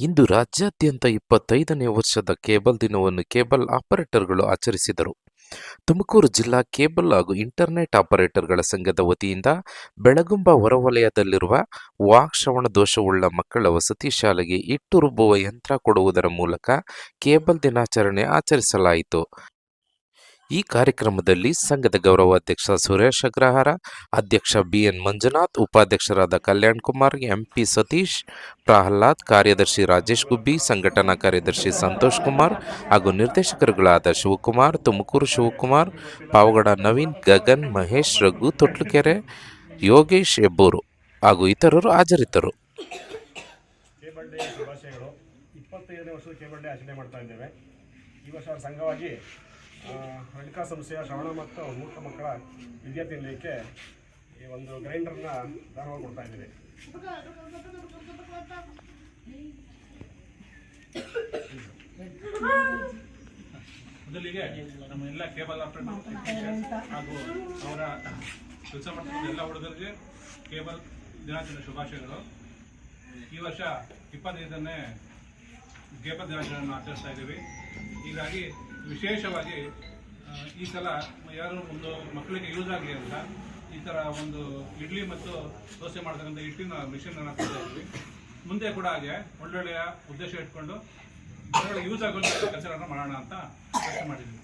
ಇಂದು ರಾಜ್ಯಾದ್ಯಂತ ಇಪ್ಪತ್ತೈದನೇ ವರ್ಷದ ಕೇಬಲ್ ದಿನವನ್ನು ಕೇಬಲ್ ಆಪರೇಟರ್ಗಳು ಆಚರಿಸಿದರು. ತುಮಕೂರು ಜಿಲ್ಲಾ ಕೇಬಲ್ ಹಾಗೂ ಇಂಟರ್ನೆಟ್ ಆಪರೇಟರ್ಗಳ ಸಂಘದ ವತಿಯಿಂದ ಬೆಳಗುಂಬ ಹೊರವಲಯದಲ್ಲಿರುವ ವಾಕ್ಶ್ರವಣ ದೋಷವುಳ್ಳ ಮಕ್ಕಳ ವಸತಿ ಶಾಲೆಗೆ ಇಟ್ಟು ರುಬ್ಬುವ ಯಂತ್ರ ಕೊಡುವುದರ ಮೂಲಕ ಕೇಬಲ್ ದಿನಾಚರಣೆ ಆಚರಿಸಲಾಯಿತು. ಈ ಕಾರ್ಯಕ್ರಮದಲ್ಲಿ ಸಂಘದ ಗೌರವಾಧ್ಯಕ್ಷ ಸುರೇಶ್ ಅಗ್ರಹಾರ ಅಧ್ಯಕ್ಷ ಬಿಎನ್ ಮಂಜುನಾಥ್, ಉಪಾಧ್ಯಕ್ಷರಾದ ಕಲ್ಯಾಣ್ ಕುಮಾರ್, ಎಂಪಿ ಸತೀಶ್, ಪ್ರಹ್ಲಾದ್, ಕಾರ್ಯದರ್ಶಿ ರಾಜೇಶ್ ಗುಬ್ಬಿ, ಸಂಘಟನಾ ಕಾರ್ಯದರ್ಶಿ ಸಂತೋಷ್ ಕುಮಾರ್ ಹಾಗೂ ನಿರ್ದೇಶಕರುಗಳಾದ ಶಿವಕುಮಾರ್, ತುಮಕೂರು ಶಿವಕುಮಾರ್, ಪಾವಗಡ ನವೀನ್, ಗಗನ್, ಮಹೇಶ್, ರಘು ತೊಟ್ಲುಕೆರೆ, ಯೋಗೇಶ್ ಹೆಬ್ಬೂರು ಹಾಗೂ ಇತರರು ಹಾಜರಿದ್ದರು. ಈ ವರ್ಷ ಸಂಘವಾಗಿ ಹಳ್ಳಿಕಾ ಸಂಸ್ಥೆಯ ಶ್ರವಣ ಮತ್ತು ಮೂರ್ಖ ಮಕ್ಕಳ ವಿದ್ಯಾರ್ಥಿ ನಿಲಯಕ್ಕೆ ಈ ಒಂದು ಗ್ರೈಂಡರ್ನ ದಾನವಾಗಿ ಕೊಡ್ತಾ ಇದ್ದೀವಿ ಮೊದಲಿಗೆ ನಮ್ಮ ಎಲ್ಲ ಕೇಬಲ್ ಆಪರೇಟರ್ ಹಾಗೂ ಅವರ ಕೆಲಸ ಮಾಡ್ತಿದ್ದ ಎಲ್ಲ ಹುಡುಗರಿಗೆ ಕೇಬಲ್ ದಿನಾಚರಣೆ ಶುಭಾಶಯಗಳು. ಈ ವರ್ಷ ಇಪ್ಪತ್ತೈದನೇ ಕೇಬಲ್ ದಿನಾಚರಣೆಯನ್ನು ಆಚರಿಸ್ತಾ ಇದ್ದೀವಿ. ಹೀಗಾಗಿ ವಿಶೇಷವಾಗಿ ಈ ಸಲ ಯಾರು ಒಂದು ಮಕ್ಕಳಿಗೆ ಯೂಸ್ ಆಗಲಿ ಅಂತ ಈ ಥರ ಒಂದು ಇಡ್ಲಿ ಮತ್ತು ದೋಸೆ ಮಾಡ್ತಕ್ಕಂಥ ಹಿಟ್ಟಿನ ಮಿಷಿನ್ ಅನ್ನು ತರ್ತಾ ಇದ್ವಿ. ಮುಂದೆ ಕೂಡ ಹಾಗೆ ಒಳ್ಳೊಳ್ಳೆಯ ಉದ್ದೇಶ ಇಟ್ಕೊಂಡು ಯೂಸ್ ಆಗುವಂಥ ಕೆಲಸಗಳನ್ನು ಮಾಡೋಣ ಅಂತ ಯೋಚನೆ ಮಾಡಿದ್ವಿ.